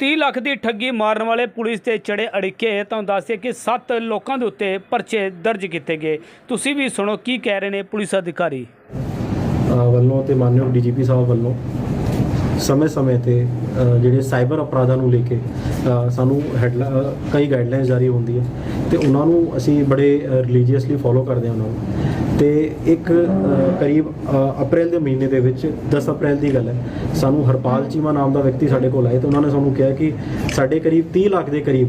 30 ਲੱਖ ਦੀ ਠੱਗੀ ਮਾਰਨ ਵਾਲੇ ਪੁਲਿਸ ਤੇ ਚੜੇ ਅੜਿੱਕੇ ਤੁਹਾਨੂੰ ਦੱਸਿਆ ਕਿ 7 ਲੋਕਾਂ ਦੇ ਉੱਤੇ ਪਰਚੇ ਦਰਜ ਕੀਤੇ ਗਏ। ਤੁਸੀਂ ਵੀ ਸੁਣੋ ਕੀ ਕਹਿ ਰਹੇ ਨੇ ਪੁਲਿਸ ਅਧਿਕਾਰੀ। ਵੱਲੋਂ ਤੇ ਮਾਨਯੋਗ ਡੀਜੀਪੀ ਸਾਹਿਬ ਵੱਲੋਂ ਸਮੇਂ-ਸਮੇਂ ਤੇ ਜਿਹੜੇ ਸਾਈਬਰ ਅਪਰਾਧਾਂ ਨੂੰ ਲੈ ਕੇ ਸਾਨੂੰ ਕਈ ਗਾਈਡਲਾਈਨਸ ਜਾਰੀ ਹੁੰਦੀ ਹੈ ਤੇ ਉਹਨਾਂ ਨੂੰ ਅਸੀਂ ਬੜੇ ਰਿਲੀਜੀਅਸਲੀ ਫੋਲੋ ਕਰਦੇ ਹਾਂ ਉਹਨਾਂ ਨੂੰ। ਤੇ ਇੱਕ ਕਰੀਬ ਅਪ੍ਰੈਲ ਦੇ ਮਹੀਨੇ ਦੇ ਵਿੱਚ 10 ਅਪ੍ਰੈਲ ਦੀ ਗੱਲ ਹੈ, ਸਾਨੂੰ ਹਰਪਾਲ ਚੀਮਾ ਨਾਮ ਦਾ ਵਿਅਕਤੀ ਸਾਡੇ ਕੋਲ ਆਏ ਤੇ ਉਹਨਾਂ ਨੇ ਸਾਨੂੰ ਕਿਹਾ ਕਿ ਸਾਡੇ ਕਰੀਬ 30 ਲੱਖ ਦੇ ਕਰੀਬ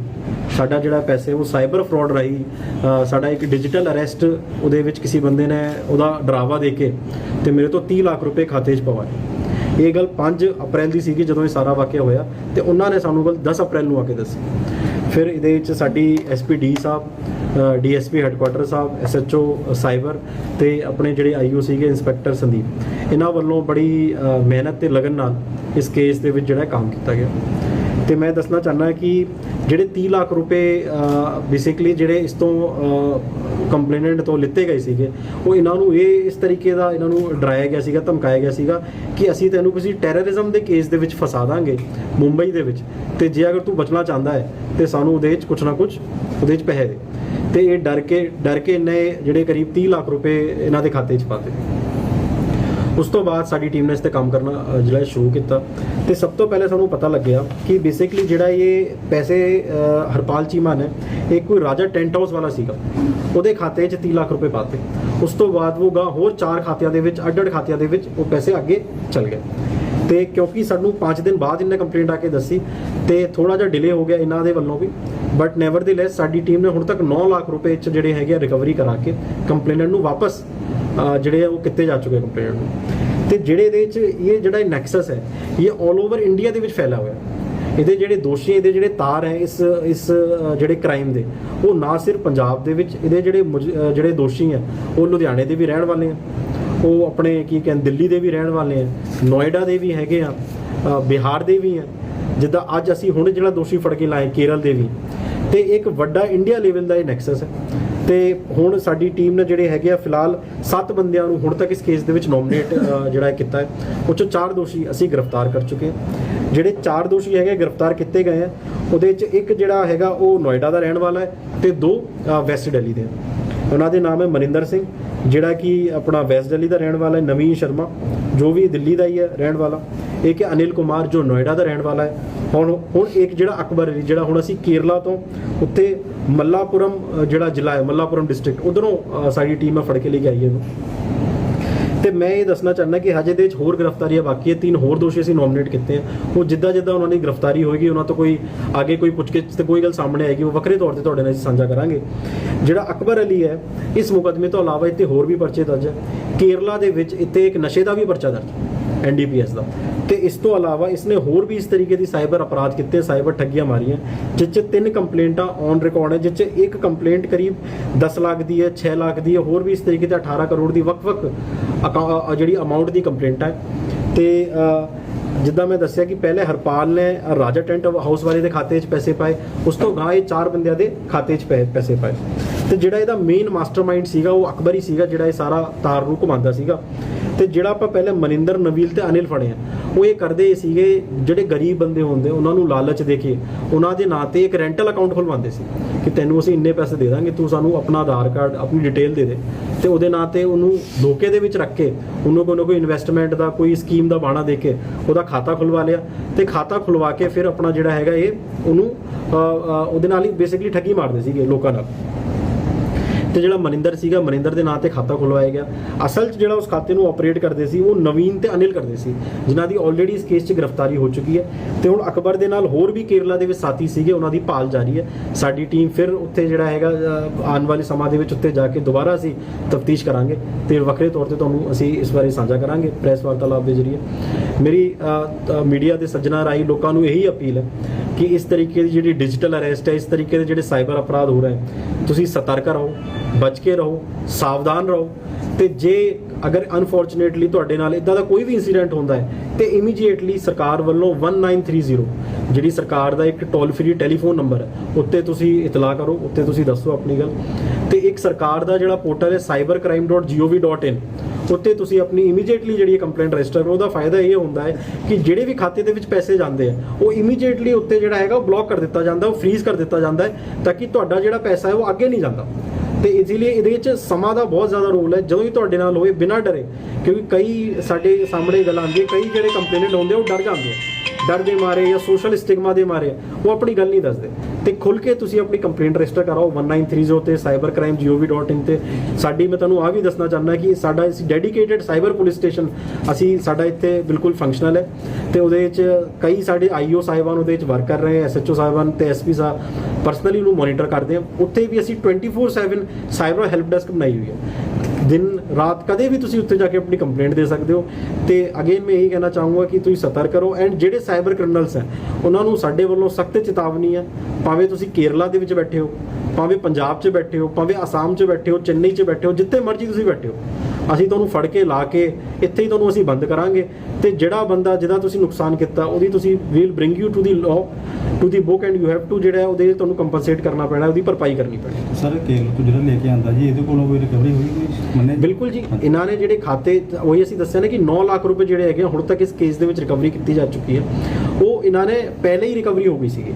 ਸਾਡਾ ਜਿਹੜਾ ਪੈਸੇ, ਉਹ ਸਾਈਬਰ ਫਰਾਡ ਰਾਹੀਂ ਸਾਡਾ ਇੱਕ ਡਿਜੀਟਲ ਅਰੈਸਟ ਉਹਦੇ ਵਿੱਚ ਕਿਸੇ ਬੰਦੇ ਨੇ ਉਹਦਾ ਡਰਾਵਾ ਦੇ ਕੇ ਤੇ ਮੇਰੇ ਤੋਂ 30 ਲੱਖ ਰੁਪਏ ਖਾਤੇ 'ਚ ਪਵਾਏ ਇਹ ਗੱਲ 5 ਅਪ੍ਰੈਲ ਦੀ ਸੀਗੀ ਜਦੋਂ ਇਹ ਸਾਰਾ ਵਾਕਿਆ ਹੋਇਆ ਤੇ ਉਹਨਾਂ ਨੇ ਸਾਨੂੰ ਗੱਲ 10 ਅਪ੍ਰੈਲ ਨੂੰ ਆ ਕੇ ਦੱਸੀ। ਫਿਰ ਇਹਦੇ ਵਿੱਚ ਸਾਡੀ ਐਸਪੀ ਸਾਹਿਬ ਡੀਐਸਪੀ ਹੈੱਡਕੁਆਟਰ ਸਾਹਿਬ ਐਸਐਚਓ ਸਾਈਬਰ ਤੇ ਆਪਣੇ ਜਿਹੜੇ ਆਈਓ ਸੀਗੇ ਇੰਸਪੈਕਟਰ ਸੰਦੀਪ, ਇਹਨਾਂ ਵੱਲੋਂ ਬੜੀ ਮਿਹਨਤ ਤੇ ਲਗਨ ਨਾਲ ਇਸ ਕੇਸ ਦੇ ਵਿੱਚ ਜਿਹੜਾ ਕੰਮ ਕੀਤਾ ਗਿਆ। ਤੇ ਮੈਂ ਦੱਸਣਾ ਚਾਹੁੰਦਾ ਕਿ ਜਿਹੜੇ 30 ਲੱਖ ਰੁਪਏ ਬੇਸਿਕਲੀ ਜਿਹੜੇ ਇਸ ਤੋਂ ਕੰਪਲੇਨੈਂਟ ਤੋਂ ਲਿੱਤੇ ਗਏ ਸੀਗੇ, ਉਹ ਇਹਨਾਂ ਨੂੰ ਇਹ ਇਸ ਤਰੀਕੇ ਦਾ ਇਹਨਾਂ ਨੂੰ ਡਰਾਇਆ ਗਿਆ ਸੀਗਾ, ਧਮਕਾਇਆ ਗਿਆ ਸੀਗਾ ਕਿ ਅਸੀਂ ਤੈਨੂੰ ਕਿਸੇ ਟੈਰਰਿਜ਼ਮ ਦੇ ਕੇਸ ਦੇ ਵਿੱਚ ਫਸਾ ਦਾਂਗੇ, ਮੁੰਬਈ ਦੇ ਵਿੱਚ। ਤੇ ਜੇ ਅਗਰ ਤੂੰ ਬਚਣਾ ਚਾਹੁੰਦਾ ਹੈ, ਤੇ ਸਾਨੂੰ ਉਹਦੇ ਵਿੱਚ ਕੁਛ ਨਾ ਕੁਛ, ਉਹਦੇ ਵਿੱਚ ਪੈਸੇ ਦੇ। ਤੇ ਇਹ ਡਰ ਕੇ ਡਰ ਕੇ ਇਹਨੇ ਜਿਹੜੇ ਕਰੀਬ 30 ਲੱਖ ਰੁਪਏ ਇਹਨਾਂ ਦੇ ਖਾਤੇ 'ਚ ਪਾਤੇ ਉਸ ਤੋਂ ਬਾਅਦ ਸਾਡੀ ਟੀਮ ਨੇ ਇਸ ਤੇ ਕੰਮ ਕਰਨਾ ਅ, ਜਿਹੜਾ ਸ਼ੁਰੂ ਕੀਤਾ। ਤੇ ਸਭ ਤੋਂ ਪਹਿਲੇ ਸਾਨੂੰ ਪਤਾ ਲੱਗਿਆ ਕਿ ਬੇਸਿਕਲੀ ਜਿਹੜਾ ਇਹ ਪੈਸੇ ਅ, ਹਰਪਾਲ ਚੀਮਾ ਨੇ ਇਹ ਕੋਈ ਰਾਜਾ ਟੈਂਟ ਹਾਊਸ ਵਾਲਾ ਸੀਗਾ। ਉਹਦੇ ਖਾਤੇ 'ਚ 30 ਲੱਖ ਰੁਪਏ ਪਾਤੇ। ਉਸ ਤੋਂ ਬਾਅਦ ਉਹ ਗਾ ਹੋਰ ਚਾਰ ਖਾਤਿਆਂ ਦੇ ਵਿੱਚ ਅੱਡ-ਅੱਡ ਖਾਤਿਆਂ ਦੇ ਵਿੱਚ ਉਹ ਪੈਸੇ ਅੱਗੇ ਚਲ ਗਏ। ਤੇ ਕਿਉਂਕਿ ਸਾਨੂੰ 5 ਦਿਨ ਬਾਅਦ ਇਹਨੇ ਕੰਪਲੇਂਟ ਆ ਕੇ ਦੱਸੀ ਤੇ ਥੋੜਾ ਜਿਹਾ ਡਿਲੇ ਹੋ ਗਿਆ ਇਹਨਾਂ ਦੇ ਵੱਲੋਂ ਵੀ। ਬਟ ਨੈਵਰਦੀਲੈਸ ਸਾਡੀ ਟੀਮ ਨੇ ਹੁਣ ਤੱਕ 9 ਲੱਖ ਰੁਪਏ ਚ ਜਿਹੜੇ ਹੈਗੇ ਆ ਰਿਕਵਰੀ ਕਰਾ ਕੇ ਕੰਪਲੇਨੈਂਟ ਨੂੰ ਵਾਪਸ ਜਿਹੜੇ ਆ ਉਹ ਕਿੱਤੇ ਜਾ ਚੁੱਕੇ ਕੰਪਲੇਂਟ ਨੂੰ। ਤੇ ਜਿਹੜੇ ਇਹਦੇ ਵਿੱਚ ਇਹ ਜਿਹੜਾ ਨੈਕਸਸ ਹੈ, ਇਹ 올 ਓਵਰ ਇੰਡੀਆ ਦੇ ਵਿੱਚ ਫੈਲਾ ਹੋਇਆ। ਹੈ ਇਹਦੇ ਜਿਹੜੇ ਦੋਸ਼ੀ, ਇਹਦੇ ਜਿਹੜੇ ਤਾਰ ਹੈ ਇਸ ਇਸ ਜਿਹੜੇ ਕ੍ਰਾਈਮ ਦੇ, ਉਹ ਨਾ ਸਿਰਫ ਪੰਜਾਬ ਦੇ ਵਿੱਚ, ਇਹਦੇ ਜਿਹੜੇ ਜਿਹੜੇ ਦੋਸ਼ੀ ਆ, ਉਹ ਲੁਧਿਆਣੇ ਦੇ ਵੀ ਰਹਿਣ ਵਾਲੇ ਆ। ਉਹ ਆਪਣੇ ਕੀ ਕਹਿੰਦੇ, ਦਿੱਲੀ ਦੇ ਵੀ ਰਹਿਣ ਵਾਲੇ ਆ, ਨੋਇਡਾ ਦੇ ਵੀ ਹੈਗੇ ਆ ਬਿਹਾਰ ਦੇ ਵੀ ਆ। ਜਿੱਦਾਂ ਅੱਜ ਅਸੀਂ ਹੁਣ ਜਿਹੜਾ ਦੋਸ਼ੀ ਫੜ ਕੇ ਲਾਏ, ਕੇਰਲ ਦੇ ਵੀ। ਤੇ ਇੱਕ ਵੱਡਾ ਇੰਡੀਆ ਲੈਵਲ ਦਾ ਇਹ ਨੈਕਸਸ ਹੈ। ਤੇ ਹੁਣ ਸਾਡੀ ਟੀਮ ਨੇ ਜਿਹੜੇ ਹੈਗੇ ਆ, ਫਿਲਹਾਲ 7 ਬੰਦਿਆਂ ਨੂੰ ਹੁਣ ਤੱਕ ਇਸ ਕੇਸ ਦੇ ਵਿੱਚ ਨੋਮੀਨੇਟ ਜਿਹੜਾ ਕੀਤਾ ਹੈ। ਉਹ ਚੋਂ 4 ਦੋਸ਼ੀ ਅਸੀਂ ਗ੍ਰਿਫਤਾਰ ਕਰ ਚੁੱਕੇ ਹਾਂ। ਜਿਹੜੇ 4 ਦੋਸ਼ੀ ਹੈਗੇ ਗ੍ਰਿਫਤਾਰ ਕੀਤੇ ਗਏ ਆ। ਉਹਦੇ ਵਿੱਚ ਇੱਕ ਜਿਹੜਾ ਹੈਗਾ, ਉਹ ਨੋਇਡਾ ਦਾ ਰਹਿਣ ਵਾਲਾ ਹੈ ਤੇ ਦੋ ਵੈਸਟ ਦਿੱਲੀ ਦੇ ਆ। ਉਹਨਾਂ ਦੇ ਨਾਮ ਹੈ ਮਨਿੰਦਰ ਸਿੰਘ, ਜਿਹੜਾ ਕਿ ਆਪਣਾ ਵੈਸਟ ਦਿੱਲੀ ਦਾ ਰਹਿਣ ਵਾਲਾ ਹੈ, ਨਵੀਨ ਸ਼ਰਮਾ, ਜੋ ਵੀ ਦਿੱਲੀ ਦਾ ਹੀ ਹੈ, ਰਹਿਣ ਵਾਲਾ। ਇੱਕ ਹੈ ਅਨਿਲ ਕੁਮਾਰ, ਜੋ ਨੋਇਡਾ ਦਾ ਰਹਿਣ ਵਾਲਾ ਹੈ। ਹੁਣ ਹੁਣ ਇੱਕ ਜਿਹੜਾ ਅਕਬਰ ਅਲੀ ਜਿਹੜਾ ਹੁਣ ਅਸੀਂ ਕੇਰਲਾ ਤੋਂ ਉੱਤੇ ਮੱਲਾਪੁਰਮ ਜਿਹੜਾ ਜ਼ਿਲ੍ਹਾ ਹੈ, ਮੱਲਾਪੁਰਮ ਡਿਸਟ੍ਰਿਕਟ ਉਧਰੋਂ ਸਾਡੀ ਟੀਮ ਆ ਫੜ ਕੇ ਲੈ ਕੇ ਆਈ ਹੈ ਇਹਨੂੰ। ਤੇ ਮੈਂ ਇਹ ਦੱਸਣਾ ਚਾਹੁੰਦਾ ਕਿ ਹਜੇ ਦੇ ਵਿੱਚ ਹੋਰ ਗ੍ਰਿਫਤਾਰੀਆਂ ਬਾਕੀ ਹੈ ਤਿੰਨ ਹੋਰ ਦੋਸ਼ੀ ਅਸੀਂ ਨੋਮੀਨੇਟ ਕੀਤੇ ਆ। ਉਹ ਜਿੱਦਾਂ ਜਿੱਦਾਂ ਉਹਨਾਂ ਦੀ ਗ੍ਰਿਫਤਾਰੀ ਹੋਏਗੀ, ਉਹਨਾਂ ਤੋਂ ਕੋਈ ਅੱਗੇ ਕੋਈ ਪੁੱਛਗਿੱਛ ਤੇ ਕੋਈ ਗੱਲ ਸਾਹਮਣੇ ਆਏਗੀ, ਉਹ ਵੱਖਰੇ ਤੌਰ ਤੇ ਤੁਹਾਡੇ ਨਾਲ ਸਾਂਝਾ ਕਰਾਂਗੇ। ਜਿਹੜਾ ਅਕਬਰ ਅਲੀ ਹੈ, ਇਸ ਮੁਕਦਮੇ ਤੋਂ ਇਲਾਵਾ ਇੱਥੇ ਹੋਰ ਵੀ ਪਰਚੇ ਦਰਜ ਹੈ ਕੇਰਲਾ ਦੇ ਵਿੱਚ ਇੱਥੇ ਇੱਕ ਨਸ਼ੇ ਦਾ ਵੀ ਪਰਚਾ ਦਰਜ ਐਨਡੀਪੀਐਸ ਦਾ। ਤੇ ਇਸ ਤੋਂ ਇਲਾਵਾ ਇਸਨੇ ਹੋਰ ਵੀ ਇਸ ਤਰੀਕੇ ਦੀ ਸਾਈਬਰ ਅਪਰਾਧ ਕੀਤੇ, ਸਾਈਬਰ ਠੱਗੀਆਂ ਮਾਰੀਆਂ, ਜਿਸ 'ਚ ਤਿੰਨ ਕੰਪਲੇਂਟਾਂ ਔਨ ਰਿਕਾਰਡ ਹੈ ਜਿਸ 'ਚ ਇੱਕ ਕੰਪਲੇਂਟ ਕਰੀਬ 10 ਲੱਖ ਦੀ ਹੈ 6 ਲੱਖ ਦੀ ਹੈ, ਹੋਰ ਵੀ ਇਸ ਤਰੀਕੇ ਦੇ 18 ਕਰੋੜ ਦੀ ਵੱਖ-ਵੱਖ ਅਕਾ- ਜਿਹੜੀ ਅਮਾਉਂਟ ਦੀ ਕੰਪਲੇਂਟ ਹੈ। ਤੇ ਜਿੱਦਾਂ ਮੈਂ ਦੱਸਿਆ ਕਿ ਪਹਿਲੇ ਹਰਪਾਲ ਨੇ ਰਾਜਾ ਟੈਂਟ ਹਾਊਸ ਵਾਲੇ ਦੇ ਖਾਤੇ 'ਚ ਪੈਸੇ ਪਾਏ, ਉਸ ਤੋਂ ਗਾਂ ਇਹ ਚਾਰ ਬੰਦਿਆਂ ਦੇ ਖਾਤੇ 'ਚ ਪੈ- ਪੈਸੇ ਪਾਏ। ਤੇ ਜਿਹੜਾ ਇਹਦਾ ਮੇਨ ਮਾਸਟਰਮਾਈਂਡ ਸੀਗਾ, ਉਹ ਅਕਬਰ ਹੀ ਸੀਗਾ, ਜਿਹੜਾ ਇਹ ਸਾਰਾ ਤਾਰ ਨੂੰ ਘੁਮਾਉਂਦਾ ਸੀਗਾ। ਤੇ ਜਿਹੜਾ ਆਪਾਂ ਪਹਿਲੇ ਮਨਿੰਦਰ, ਨਵੀਲ ਤੇ ਅਨਿਲ ਫੜੇ ਆ, ਉਹ ਇਹ ਕਰਦੇ ਸੀਗੇ, ਜਿਹੜੇ ਗਰੀਬ ਬੰਦੇ ਹੁੰਦੇ, ਉਹਨਾਂ ਨੂੰ ਲਾਲਚ ਦੇ ਕੇ, ਉਹਨਾਂ ਦੇ ਨਾਂ ਤੇ ਇੱਕ ਰੈਂਟਲ ਅਕਾਊਂਟ ਖੁਲਵਾਉਂਦੇ ਸੀ ਕਿ ਤੈਨੂੰ ਅਸੀਂ ਇੰਨੇ ਪੈਸੇ ਦੇ ਦਾਂਗੇ, ਤੂੰ ਸਾਨੂੰ ਆਪਣਾ ਆਧਾਰ ਕਾਰਡ, ਆਪਣੀ ਡਿਟੇਲ ਦੇ ਦੇ। ਤੇ ਉਹਦੇ ਨਾਂ ਤੇ ਉਹਨੂੰ ਧੋਖੇ ਦੇ ਵਿੱਚ ਰੱਖ ਕੇ, ਉਹਨੂੰ ਕੋਈ ਨਾ ਕੋਈ ਇਨਵੈਸਟਮੈਂਟ ਦਾ, ਕੋਈ ਸਕੀਮ ਦਾ ਬਾਣਾ ਦੇ ਕੇ, ਉਹਦਾ ਖਾਤਾ ਖੁਲਵਾ ਲਿਆ। ਤੇ ਖਾਤਾ ਖੁਲਵਾ ਕੇ ਫਿਰ ਆਪਣਾ ਜਿਹੜਾ ਹੈਗਾ ਇਹ, ਉਹਨੂੰ ਉਹਦੇ ਨਾਲ ਹੀ ਬੇਸਿਕਲੀ ਠੱਗੀ ਮਾਰਦੇ ਸੀਗੇ ਲੋਕਾਂ ਨਾਲ। ਤੇ ਜਿਹੜਾ ਮਨਿੰਦਰ ਸੀਗਾ, ਮਨਿੰਦਰ ਦੇ ਨਾਂ ਤੇ ਖਾਤਾ ਖੁਲਵਾਇਆ ਗਿਆ। ਅਸਲ 'ਚ ਜਿਹੜਾ ਉਸ ਖਾਤੇ ਨੂੰ ਆਪਰੇਟ ਕਰਦੇ ਸੀ, ਉਹ ਨਵੀਨ ਤੇ ਅਨਿਲ ਕਰਦੇ ਸੀ, ਜਿਨ੍ਹਾਂ ਦੀ ਆਲਰੇਡੀ ਇਸ ਕੇਸ 'ਚ ਗ੍ਰਿਫਤਾਰੀ ਹੋ ਚੁੱਕੀ ਹੈ। ਤੇ ਹੁਣ ਅਕਬਰ ਦੇ ਨਾਲ ਹੋਰ ਵੀ ਕੇਰਲਾ ਦੇ ਵਿੱਚ ਸਾਥੀ ਸੀਗੇ, ਉਹਨਾਂ ਦੀ ਭਾਲ ਜਾਰੀ ਹੈ। ਸਾਡੀ ਟੀਮ ਫਿਰ ਉੱਥੇ ਜਿਹੜਾ ਹੈਗਾ ਆਉਣ ਵਾਲੇ ਸਮਾਂ ਦੇ ਵਿੱਚ ਉੱਥੇ ਜਾ ਕੇ ਦੁਬਾਰਾ ਅਸੀਂ ਤਫਤੀਸ਼ ਕਰਾਂਗੇ ਤੇ ਵੱਖਰੇ ਤੌਰ ਤੇ ਤੁਹਾਨੂੰ ਅਸੀਂ ਇਸ ਬਾਰੇ ਸਾਂਝਾ ਕਰਾਂਗੇ ਪ੍ਰੈਸ ਵਾਰਤਾਲਾਪ ਦੇ ਜ਼ਰੀਏ। ਮੇਰੀ ਮੀਡੀਆ ਦੇ ਸੱਜਣਾ ਰਾਹੀਂ ਲੋਕਾਂ ਨੂੰ ਇਹੀ ਅਪੀਲ ਹੈ ਕਿ ਇਸ ਤਰੀਕੇ ਦੀ ਜਿਹੜੀ ਡਿਜੀਟਲ ਅਰੈਸਟ ਹੈ, ਇਸ ਤਰੀਕੇ ਦੇ ਜਿਹੜੇ ਸਾਈਬਰ ਅਪਰਾਧ ਹੋ ਰਹੇ ਤੁਸੀਂ ਸਤਰਕ ਰਹੋ, ਬਚ ਕੇ ਰਹੋ, ਸਾਵਧਾਨ ਰਹੋ ਤੇ ਜੇ ਅਗਰ ਅਨਫੋਰਚੂਨੇਟਲੀ ਤੁਹਾਡੇ ਨਾਲ ਇਦਾਂ ਦਾ ਕੋਈ ਵੀ ਇਨਸੀਡੈਂਟ ਹੁੰਦਾ ਹੈ, ਤੇ ਇਮੀਡੀਏਟਲੀ ਸਰਕਾਰ ਵੱਲੋਂ 1930 ਜਿਹੜੀ ਸਰਕਾਰ ਦਾ ਇੱਕ ਟੋਲ ਫ੍ਰੀ ਟੈਲੀਫੋਨ ਨੰਬਰ ਹੈ, ਉੱਤੇ ਤੁਸੀਂ ਇਤਲਾਹ ਕਰੋ, ਉੱਤੇ ਤੁਸੀਂ ਦੱਸੋ ਆਪਣੀ ਗੱਲ। ਤੇ ਇੱਕ ਸਰਕਾਰ ਦਾ ਜਿਹੜਾ ਪੋਰਟਲ ਹੈ cybercrime.gov.in ਉੱਤੇ ਤੁਸੀਂ ਆਪਣੀ ਇਮੀਡੀਏਟਲੀ ਜਿਹੜੀ ਕੰਪਲੇਂਟ ਰਜਿਸਟਰ ਕਰੋ, ਉਹਦਾ ਫਾਇਦਾ ਇਹ ਹੁੰਦਾ ਹੈ ਕਿ ਜਿਹੜੇ ਵੀ ਖਾਤੇ ਦੇ ਵਿੱਚ ਪੈਸੇ ਜਾਂਦੇ ਆ, ਉਹ ਇਮੀਡੀਏਟਲੀ ਉੱਤੇ ਜਿਹੜਾ ਹੈਗਾ ਉਹ ਬਲੌਕ ਕਰ ਦਿੱਤਾ ਜਾਂਦਾ, ਉਹ ਫ੍ਰੀਜ਼ ਕਰ ਦਿੱਤਾ ਜਾਂਦਾ ਹੈ, ਤਾਂ ਕਿ ਤੁਹਾਡਾ ਜਿਹੜਾ ਪੈਸਾ ਹੈ ਉਹ ਅੱਗੇ ਨਹੀਂ ਜਾਂਦਾ। ਤੇ ਇਸ ਲਈ ਇਹਦੇ ਵਿੱਚ ਸਮਾਂ ਦਾ ਬਹੁਤ ਜ਼ਿਆਦਾ ਰੋਲ ਹੈ। ਜਦੋਂ ਹੀ ਤੁਹਾਡੇ ਨਾਲ ਹੋਵੇ, ਬਿਨਾਂ ਡਰੇ, ਕਿਉਂਕਿ ਕਈ ਸਾਡੇ ਸਾਹਮਣੇ ਗੱਲ ਆਉਂਦੀ ਹੈ, ਕਈ ਜਿਹੜੇ ਕੰਪਲੇਨੈਂਟ ਹੁੰਦੇ ਆ, ਉਹ ਡਰ ਜਾਂਦੇ ਆ। ਡਰ ਦੇ ਮਾਰੇ ਜਾਂ ਸੋਸ਼ਲ ਸਟਿਗਮਾ ਦੇ ਮਾਰੇ ਉਹ ਆਪਣੀ ਗੱਲ ਨਹੀਂ ਦੱਸਦੇ। ਤੇ ਖੁੱਲ ਕੇ ਤੁਸੀਂ ਆਪਣੀ ਕੰਪਲੇਂਟ ਰਜਿਸਟਰ ਕਰਾਓ 1930 ਤੇ cybercrime.gov.in ਤੇ। ਸਾਡੀ ਮੈਂ ਤੁਹਾਨੂੰ ਆ ਵੀ ਦੱਸਣਾ ਚਾਹੁੰਦਾ ਕਿ ਸਾਡਾ ਇਸ ਡੈਡੀਕੇਟਿਡ ਸਾਈਬਰ ਪੁਲਿਸ ਸਟੇਸ਼ਨ ਅਸੀਂ ਸਾਡਾ ਇੱਥੇ ਬਿਲਕੁਲ ਫੰਕਸ਼ਨਲ ਹੈ। ਤੇ ਉਹਦੇ ਵਿੱਚ ਕਈ ਸਾਡੇ ਆਈਓ ਸਾਹਿਬਾਨ ਉਹਦੇ ਵਿੱਚ ਵਰਕ ਕਰ ਰਹੇ ਐਸਐਚਓ ਸਾਹਿਬਾਨ ਤੇ ਐਸਪੀ ਸਾਹਿਬ ਪਰਸਨਲੀ ਉਹਨੂੰ ਮੋਨੀਟਰ ਕਰਦੇ ਆ ਉੱਥੇ ਵੀ ਅਸੀਂ 24/7 ਸਾਈਬਰ ਹੈਲਪ ਡੈਸਕ ਬਣਾਈ ਹੋਈ ਹੈ। ਦਿਨ, ਰਾਤ ਕਦੇ ਵੀ ਤੁਸੀਂ ਉੱਥੇ ਜਾ ਕੇ ਆਪਣੀ ਕੰਪਲੇਂਟ ਦੇ ਸਕਦੇ ਹੋ। ਤੇ ਅਗੇਨ ਮੈਂ ਇਹੀ ਕਹਿਣਾ ਚਾਹੂੰਗਾ ਕਿ ਤੁਸੀਂ ਸਤਰਕ ਕਰੋ ਐਂਡ ਜਿਹੜੇ ਸਾਈਬਰ ਕ੍ਰਿਮੀਨਲਸ ਹੈ, ਉਹਨਾਂ ਨੂੰ ਸਾਡੇ ਵੱਲੋਂ ਸਖਤ ਚੇਤਾਵਨੀ ਹੈ। ਭਾਵੇਂ ਤੁਸੀਂ ਕੇਰਲਾ ਦੇ ਵਿੱਚ ਬੈਠੇ ਹੋ, ਭਾਵੇਂ ਪੰਜਾਬ 'ਚ ਬੈਠੇ ਹੋ, ਭਾਵੇਂ ਅਸਾਮ 'ਚ ਬੈਠੇ ਹੋ, ਚੇਨਈ 'ਚ ਬੈਠੇ ਹੋ, ਜਿੱਥੇ ਮਰਜ਼ੀ ਤੁਸੀਂ ਬੈਠੇ ਹੋ। ਅਸੀਂ ਤੁਹਾਨੂੰ ਫੜ ਕੇ ਲਾ ਕੇ ਇੱਥੇ ਹੀ ਤੁਹਾਨੂੰ ਅਸੀਂ ਬੰਦ ਕਰਾਂਗੇ। ਤੇ ਜਿਹੜਾ ਬੰਦਾ ਜਿਹਦਾ ਤੁਸੀਂ ਨੁਕਸਾਨ ਕੀਤਾ ਉਹਦੀ ਤੁਸੀਂ will bring you to the law to the book and you have to ਜਿਹੜਾ ਉਹਦੇ ਤੁਹਾਨੂੰ ਕੰਪਨਸੇਟ ਕਰਨਾ ਪੈਣਾ ਉਹਦੀ ਭਰਪਾਈ ਕਰਨੀ ਪੈਣੀ। ਸਰ ਕੇਰਲ ਤੋਂ ਜਿਹੜਾ ਲੈ ਕੇ ਆਂਦਾ ਜੀ ਇਹਦੇ ਕੋਲੋਂ ਕੋਈ ਰਿਕਵਰੀ ਹੋਈ ਕੋਈ? ਮੰਨੇ ਬਿਲਕੁਲ ਜੀ ਇਹਨਾਂ ਨੇ ਜਿਹੜੇ ਖਾਤੇ ਉਹੀ ਅਸੀਂ ਦੱਸਿਆ ਨਾ ਕਿ 9 ਲੱਖ ਰੁਪਏ ਜਿਹੜੇ ਹੈਗੇ ਹੁਣ ਤੱਕ ਇਸ ਕੇਸ ਦੇ ਵਿੱਚ ਰਿਕਵਰੀ ਕੀਤੀ ਜਾ ਚੁੱਕੀ ਹੈ। ਉਹ ਇਹਨਾਂ ਨੇ ਪਹਿਲੇ ਹੀ ਰਿਕਵਰੀ ਹੋ ਗਈ ਸੀਗੀ।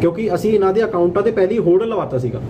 ਕਿਉਂਕਿ ਅਸੀਂ ਇਹਨਾਂ ਦੇ ਅਕਾਊਂਟਾਂ ਤੇ ਪਹਿਲੇ ਹੀ ਹੋਲਡ ਲਵਾਤਾ ਸੀਗਾ।